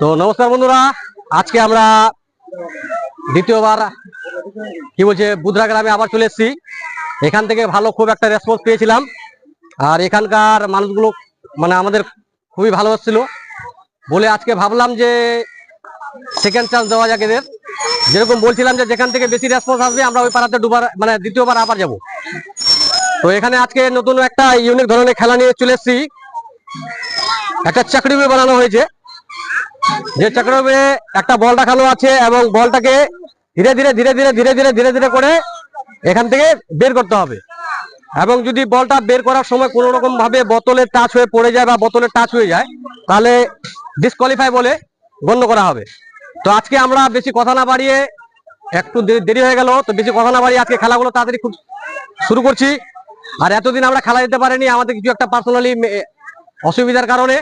তো নমস্কার বন্ধুরা, আজকে আমরা দ্বিতীয়বার, কি বলছে, বুধরা গ্রামে আবার চলে এসেছি। এখান থেকে ভালো খুব একটা রেসপন্স পেয়েছিলাম। আর এখানকার মানুষগুলো মানে আমাদের খুবই ভালো হচ্ছিল। বলে আজকে ভাবলাম যে সেকেন্ড চান্স দেওয়া যাক এদের। যেরকম বলছিলাম যে, যেখান থেকে বেশি রেসপন্স আসবে, আমরা ওই পাড়াতে দুবার মানে দ্বিতীয়বার আবার যাব। তো এখানে আজকে নতুন একটা ইউনিক ধরনের খেলা নিয়ে চলে এসেছি। একটা চাকরি বানানো হয়েছে। যে চক্রবে একটা বল রাখানো আছে এবং বলটাকে ধীরে ধীরে ধীরে ধীরে ধীরে ধীরে ধীরে ধীরে করে এখান থেকে বের করতে হবে। এবং যদি বলটা বের করার সময় কোনো রকম ভাবে বোতলের টাচ হয়ে পড়ে যায় বা বোতলের টাচ হয়ে যায়, তাহলে ডিসকোয়ালিফাই বলে গণ্য করা হবে। তো আজকে আমরা বেশি কথা না বাড়িয়ে একটু দেরি হয়ে গেল, তো বেশি কথা না বাড়িয়ে আজকে খেলাগুলো তাড়াতাড়ি খুব শুরু করছি। আর এতদিন আমরা খেলা দিতে পারিনি, আমাদের কিছু একটা পার্সোনালি অসুবিধার কারণে।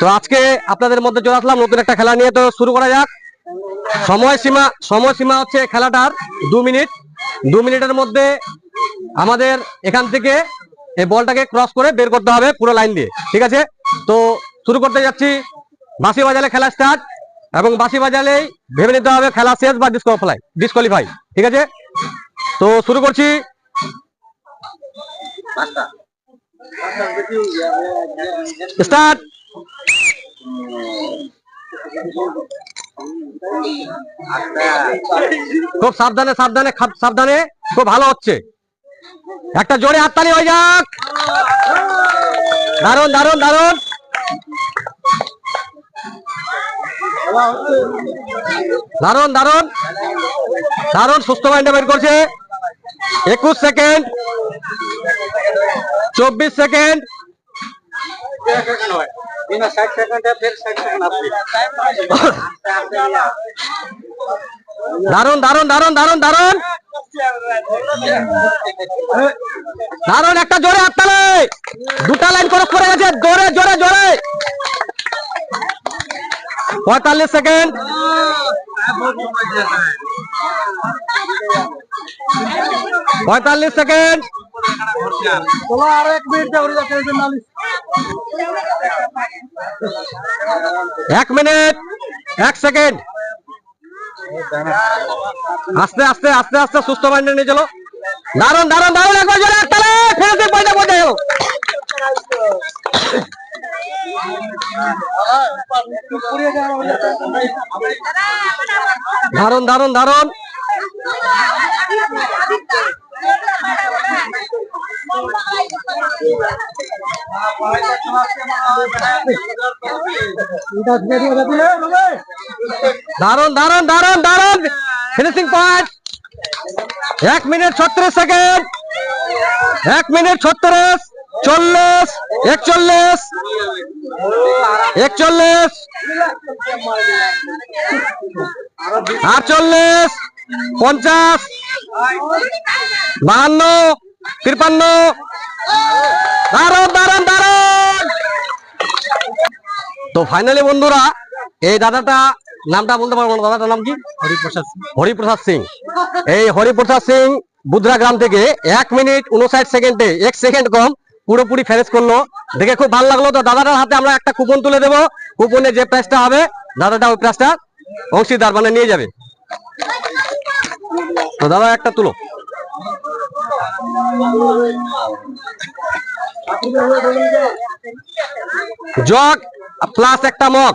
তো আজকে আপনাদের মধ্যে চলে আসলাম নতুন একটা খেলা নিয়ে। তো শুরু করা যাক। সময় সীমা সময় সীমা হচ্ছে খেলাটার দু মিনিট। দু মিনিটের মধ্যে আমাদের এখান থেকে এই বলটাকে ক্রস করে বের করতে হবে পুরো লাইন দিয়ে। ঠিক আছে? তো শুরু করতে যাচ্ছি। বাঁশি বাজালে খেলা স্টার্ট এবং বাঁশি বাজালেই ভেবে নিতে হবে খেলা শেষ বা ডিসকোয়ালিফাই ডিসকোয়ালিফাই ঠিক আছে? তো শুরু করছি। স্টার্ট খুব সাবধানে সাবধানে সাবধানে। খুব ভালো হচ্ছে। একটা জোরে হাততালি হয়ে যাক দারুণ দারুণ দারুণ দারুণ দারুণ দারুণ সুস্থ মাইন্ডে বের করছে। একুশ সেকেন্ড। চব্বিশ সেকেন্ড। দারুণ দারুণ দারুণ দারুণ দারুণ দারুণ একটা জোরে হাততালে। দুটা লাইন ক্রস করে গেছে। জোরে জোরে জোরে। পঁয়তাল্লিশ সেকেন্ড। পঁয়তাল্লিশ সেকেন্ড। এক মিনিট এক মিনিট, এক সেকেন্ড। আস্তে আস্তে আস্তে আস্তে, সুস্থ মাইন্ডে নিয়ে চলো। দারুণ দারুণ দারুণ একবার জোরে একতালে ফিনিশিং পয়েন্টে পৌঁছে গেল। দারুণ দারুণ দারুণ দারুণ দারুণ দারুণ দারুণ ফিনিশিং পয়েন্ট এক মিনিট ছত্রিশ সেকেন্ড। এক মিনিট ছত্রিশ, চল্লিশ, একচল্লিশ একচল্লিশ, আটচল্লিশ, পঞ্চাশ, বাহান্ন তিপ্পান্ন তো ফাইনালি বন্ধুরা এই দাদাটা নামটা বলতে পারব না দাদাটার নাম কি? হরিপ্রসাদ হরিপ্রসাদ সিং। এই হরিপ্রসাদ সিং বুধরা গ্রাম থেকে এক মিনিট উনষাট সেকেন্ডে এক সেকেন্ড কম পুরোপুরি ফেরেস করল। দেখে খুব ভালো লাগল তো দাদাটার হাতে আমরা একটা কুপন তুলে দেবো। কুপনে যে প্রাইসটা হবে দাদাটা ওই প্রাইসটা অংশীদার মানে নিয়ে যাবে। তো দাদা একটা তুলো। জগ প্লাস একটা মগ।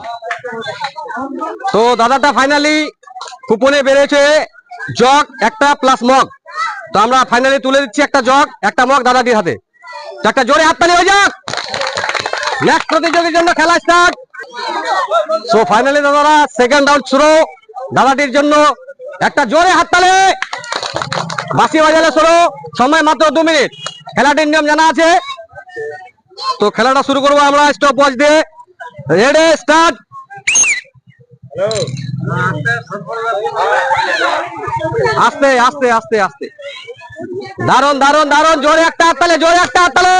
তো দাদাটা ফাইনালি কুপনে বেড়েছে। জগ একটা প্লাস মগ। তো আমরা ফাইনালি তুলে দিচ্ছি একটা জগ, একটা মগ দাদাটির হাতে। একটা জোরে হাত হাততালি হয়ে যাক নেক্সট প্রতিযোগীর জন্য খেলা স্টার্ট সো ফাইনালি দাদারা সেকেন্ড রাউন্ড শুরু। দাদাটির জন্য একটা জোরে হাততালি। বাসি বাজালে শুরু। সময় মাত্র দু মিনিট। খেলাটির নিয়ম জানা আছে। তো খেলাটা শুরু করব আমরা স্টপ ওয়াচ দিয়ে। রেডি স্টার্ট আস্তে আস্তে আস্তে আস্তে। দারুণ দারুণ দারুণ জোরে একটা হাততালে জোরে একটা হাততালে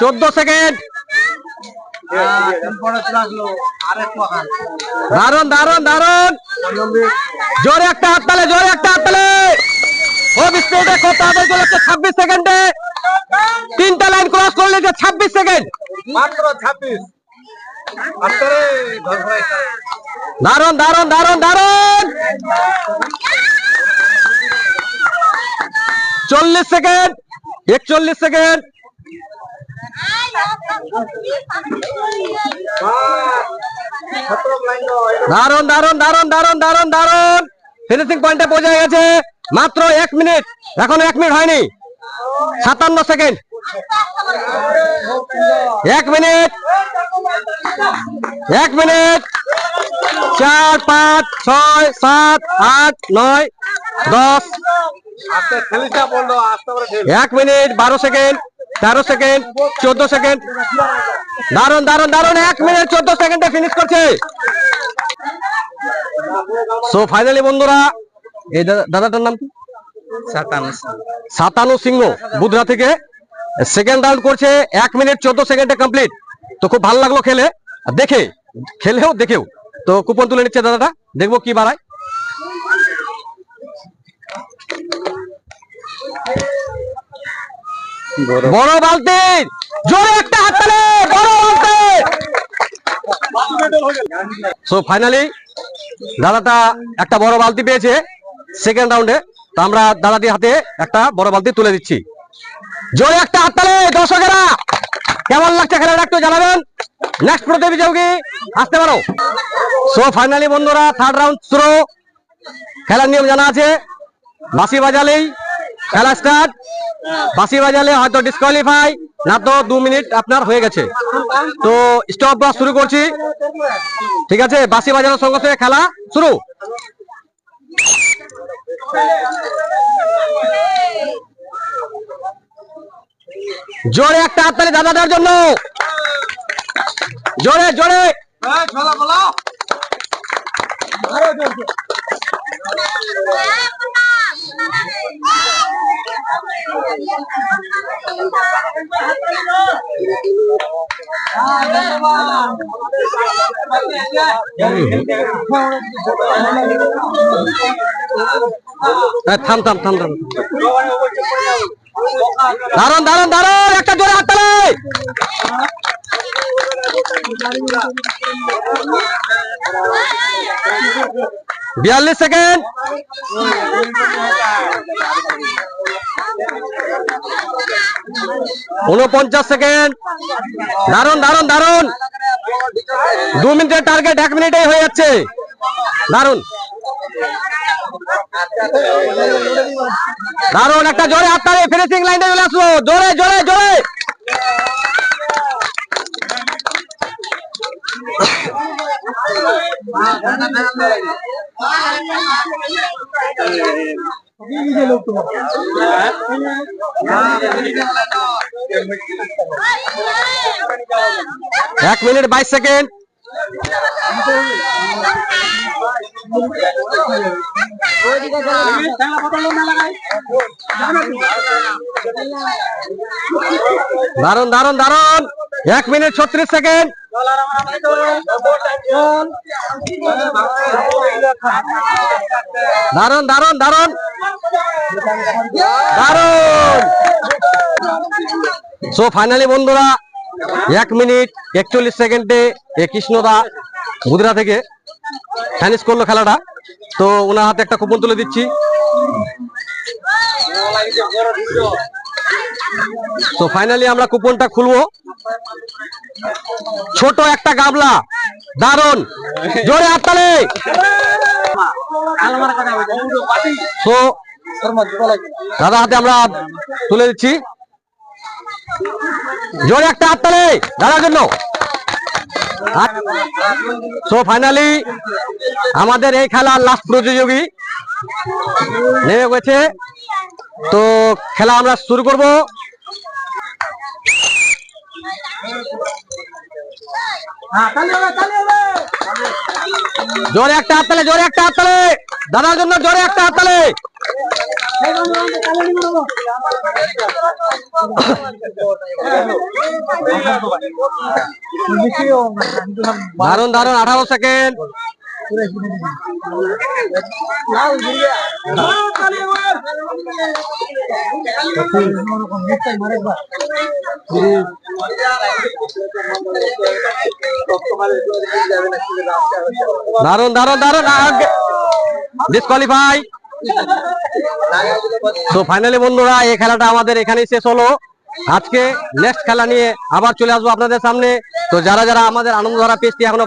চোদ্দ সেকেন্ড। দারুণ দারুণ দারুণ জোরে একটা হাততালে জোরে একটা হাততালে ও ছাব্বিশ সেকেন্ডে। ছাব্বিশ সেকেন্ড। মাত্র ছাব্বিশ। আস্তারে দারুণ দারুণ দারুণ দারুণ চল্লিশ সেকেন্ড একচল্লিশ সেকেন্ড। দারুণ দারুণ দারুণ দারুণ দারুণ দারুণ ফিনিশিং পয়েন্টে পৌঁছে গেছে। মাত্র এক মিনিট। এখনও এক মিনিট হয়নি। সাতান্ন সেকেন্ড। এক মিনিট। এক মিনিট। চার, পাঁচ, ছয়, সাত, আট, নয়, দশ। এক মিনিট, বারো সেকেন্ড, তেরো সেকেন্ড, চোদ্দ সেকেন্ড। দারুণ দারুণ দারুণ এক মিনিট, চোদ্দ সেকেন্ডে ফিনিশ করছে। সো ফাইনালি বন্ধুরা এই দাদাটার নাম কি? সাতানু সিংহ। বুধরা থেকে। সেকেন্ড রাউন্ড করছে এক মিনিট চোদ্দ সেকেন্ডে কমপ্লিট তো খুব ভালো লাগল খেলে। দেখে খেলেও দেখেও। তো কুপন তুলে নিচ্ছে দাদাটা। দেখব কি বাড়ায়। বড় বালতি! জোরে একটা হাত তালে! বড় বালতি! সো ফাইনালি দাদাটা একটা বড় বালতি পেয়েছে। সেকেন্ড রাউন্ডে তো আমরা দাদাটির হাতে একটা বড় বালতি তুলে দিচ্ছি। জোরে একটা হাত তালে, দর্শকেরা! কেমন লাগছে খেলাটা একটু জানাবেন? নেক্সট প্রতিযোগী আসতে পারো। সো ফাইনালি বন্ধুরা থার্ড রাউন্ড শুরু। খেলার নিয়ম জানা আছে। বাঁশি বাজালেই খেলা স্টার্ট বাসি বাজালে হয়তো ডিসকোয়ালিফাই না তো দু মিনিট আপনার হয়ে গেছে। তো স্টপ বা শুরু করছি। ঠিক আছে, বাঁশি বাজানোর সঙ্গে সঙ্গে খেলা শুরু। জোরে একটা হাততালি দাদাটার জন্য। জোরে জোরে। ছলা বলো থাম থাম থাম থাম দারুণ দারুণ দারুণ একটা জোরে হাততালি বিয়াল্লিশ সেকেন্ড। উনপঞ্চাশ সেকেন্ড। দারুণ দারুণ দারুণ দু মিনিটের টার্গেট এক মিনিটেই হয়ে যাচ্ছে। দারুণ দারুণ একটা জোরে হাততালি ফিনিশিং লাইনে চলে আসলো। জোরে জোরে জোরে। এক মিনিট বাইশ সেকেন্ড। দারুণ দারুণ দারুণ এক মিনিট ছত্রিশ সেকেন্ড। দারুণ দারুণ দারুণ দারুণ সো ফাইনালি বন্ধুরা, এক মিনিট একচল্লিশ সেকেন্ডে এ কৃষ্ণদা বুধরা থেকে ফ্যানিশ করল খেলাটা। তো ওনার হাতে একটা কুপন তুলে দিচ্ছি। তো ফাইনালি আমরা কুপনটা খুলবো। ছোট একটা গাবলা। দারুণ জোরে তো দাদা হাতে আমরা তুলে দিচ্ছি। জোরে একটা হাততালি। দাদার জন্য। সো ফাইনালি আমাদের এই খেলার লাস্ট প্রতিযোগী নেমে গেছে। তো, খেলা আমরা শুরু করব। জোরে একটা হাততালে জোরে একটা হাততালে দাদার জন্য জোরে একটা হাততালে দারুণ দারুণ আঠারো সেকেন্ড। দারুণ দারুণ দারুণ ডিসকোয়ালিফাই তো ফাইনালি বন্ধুরা এই খেলাটা আমাদের এখানেই শেষ হলো। আজকে নেক্সট খেলা নিয়ে আবার চলে আসব আপনাদের সামনে। তো যারা যারা আমাদের আনন্দধারা পেজটি এখনও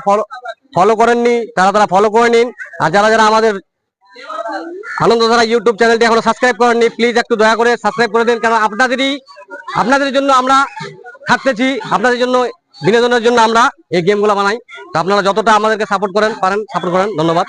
ফলো করেননি, তারা তারা ফলো করে নিন। আর যারা যারা আমাদের আনন্দধারা ইউটিউব চ্যানেলটি এখনও সাবস্ক্রাইব করেননি প্লিজ একটু দয়া করে সাবস্ক্রাইব করে দিন কারণ আপনাদেরই, আপনাদের জন্য আমরা থাকতেছি, আপনাদের জন্য, বিনোদনের জন্য আমরা এই গেমগুলো বানাই। তো আপনারা যতটা আমাদেরকে সাপোর্ট করেন, পারেন সাপোর্ট করেন। ধন্যবাদ।